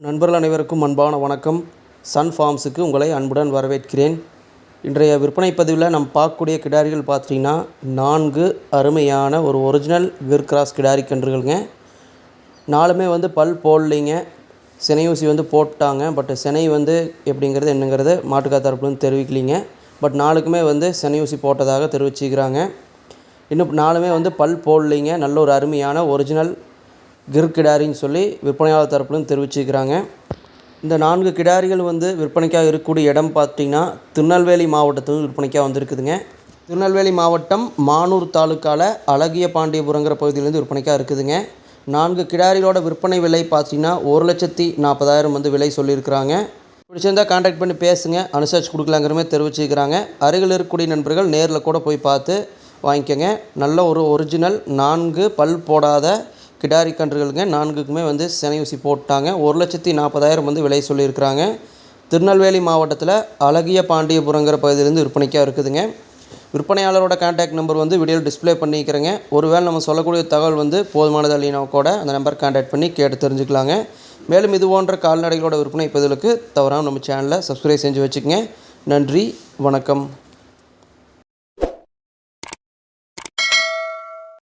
நண்பர்கள் அனைவருக்கும் அன்பான வணக்கம். சன் ஃபார்ம்ஸுக்கு உங்களை அன்புடன் வரவேற்கிறேன். இன்றைய விற்பனை பதிவில் நம்ம பார்க்கக்கூடிய கிடாரிகள் பார்த்தீங்கன்னா நான்கு அருமையான ஒரு ஒரிஜினல் கிர் கிராஸ் கிடாரி கன்றுகளுங்க. நாலுமே வந்து பல் போடலிங்க. சினையூசி வந்து போட்டாங்க. பட் சினை வந்து எப்படிங்கிறது என்னங்கிறது மாட்டுக்கா தரப்புலேருந்து தெரிவிக்கலிங்க. பட் நாளுக்குமே வந்து சினையூசி ஊசி போட்டதாக தெரிவிச்சுக்கிறாங்க. இன்னும் நாலுமே வந்து பல் போடலிங்க. நல்ல ஒரு அருமையான ஒரிஜினல் கிர் கிடாரின்னு சொல்லி விற்பனையாளர் தரப்புலேருந்து தெரிவிச்சிருக்கிறாங்க. இந்த நான்கு கிடாரிகள் வந்து விற்பனைக்காக இருக்கக்கூடிய இடம் பார்த்திங்கன்னா திருநெல்வேலி மாவட்டத்தில் விற்பனைக்காக வந்திருக்குதுங்க. திருநெல்வேலி மாவட்டம் மானூர் தாலுக்காவில் அழகிய பாண்டியபுரங்கிற பகுதியிலேருந்து விற்பனைக்காக இருக்குதுங்க. நான்கு கிடாரிகளோட விற்பனை விலை பார்த்தீங்கன்னா ஒரு லட்சத்தி நாற்பதாயிரம் வந்து விலை சொல்லியிருக்கிறாங்க. பிடிச்சிருந்தால் காண்டாக்ட் பண்ணி பேசுங்க அனுசரிச்சு கொடுக்கலாங்கிறமே தெரிவிச்சிருக்கிறாங்க. அருகில் இருக்கக்கூடிய நண்பர்கள் நேரில் கூட போய் பார்த்து வாங்கிக்கோங்க. நல்ல ஒரு ஒரிஜினல் நான்கு பல் போடாத கிடாரி கன்றுகளுங்க. நான்குக்குமே வந்து சினை ஊசி போட்டாங்க. ஒரு லட்சத்தி நாற்பதாயிரம் வந்து விலை சொல்லியிருக்கிறாங்க. திருநெல்வேலி மாவட்டத்தில் அழகிய பாண்டியபுரங்கிற பகுதியிலேருந்து விற்பனைக்காக இருக்குதுங்க. விற்பனையாளரோட கான்டாக்ட் நம்பர் வந்து வீடியோவில் டிஸ்ப்ளே பண்ணிக்கிறேங்க. ஒருவேளை நம்ம சொல்லக்கூடிய தகவல் வந்து போதுமானது இல்லைனா கூட அந்த நம்பர் கான்டாக்ட் பண்ணி கேட்டு தெரிஞ்சுக்கலாங்க. மேலும் இது போன்ற கால்நடைகளோட விற்பனை பதிலுக்கு தவறாமல் நம்ம சேனலை சப்ஸ்கிரைப் செஞ்சு வச்சுக்கோங்க. நன்றி வணக்கம்.